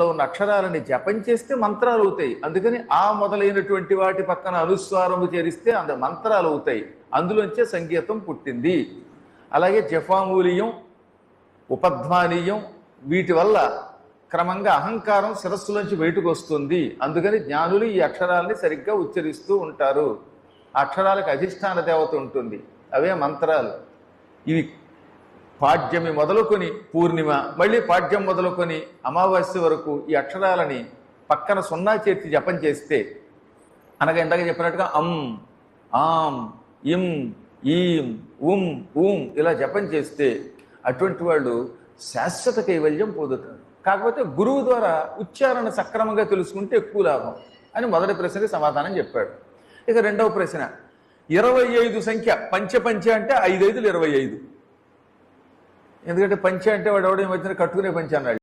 లో ఉన్న అక్షరాలని జపం చేస్తే మంత్రాలు అవుతాయి. అందుకని ఆ మొదలైనటువంటి వాటి పక్కన అనుస్వారము చేరిస్తే అంత మంత్రాలు అవుతాయి. అందులోంచే సంగీతం పుట్టింది. అలాగే జఫామూలియం ఉపధ్వానీయం వీటి వల్ల క్రమంగా అహంకారం శిరస్సులోంచి బయటకు వస్తుంది అందుకని జ్ఞానులు ఈ అక్షరాలని సరిగ్గా ఉచ్చరిస్తూ ఉంటారు. అక్షరాలకు అధిష్టాన దేవత ఉంటుంది. అవే మంత్రాలు. ఇవి పాడ్యమి మొదలుకొని పూర్ణిమ మళ్ళీ పాడ్యం మొదలుకొని అమావాస్య వరకు ఈ అక్షరాలని పక్కన సున్నా చేర్చి జపం చేస్తే అనగా ఇందాక చెప్పినట్టుగా అం ఆం ఇం ఈం ఉం ఊం ఇలా జపం చేస్తే అటువంటి వాళ్ళు శాశ్వత కైవల్యం పొందుతారు. కాకపోతే గురువు ద్వారా ఉచ్చారణ సక్రమంగా తెలుసుకుంటే ఎక్కువ లాభం అని మొదటి ప్రశ్నకి సమాధానం చెప్పాడు. ఇక రెండవ ప్రశ్న ఇరవై ఐదు సంఖ్య పంచ పంచ అంటే ఐదైదులు ఇరవై ఐదు. ఎందుకంటే పంచ అంటే వాడు ఎవడో మధ్యన కట్టుకునే పంచ అన్నాడు.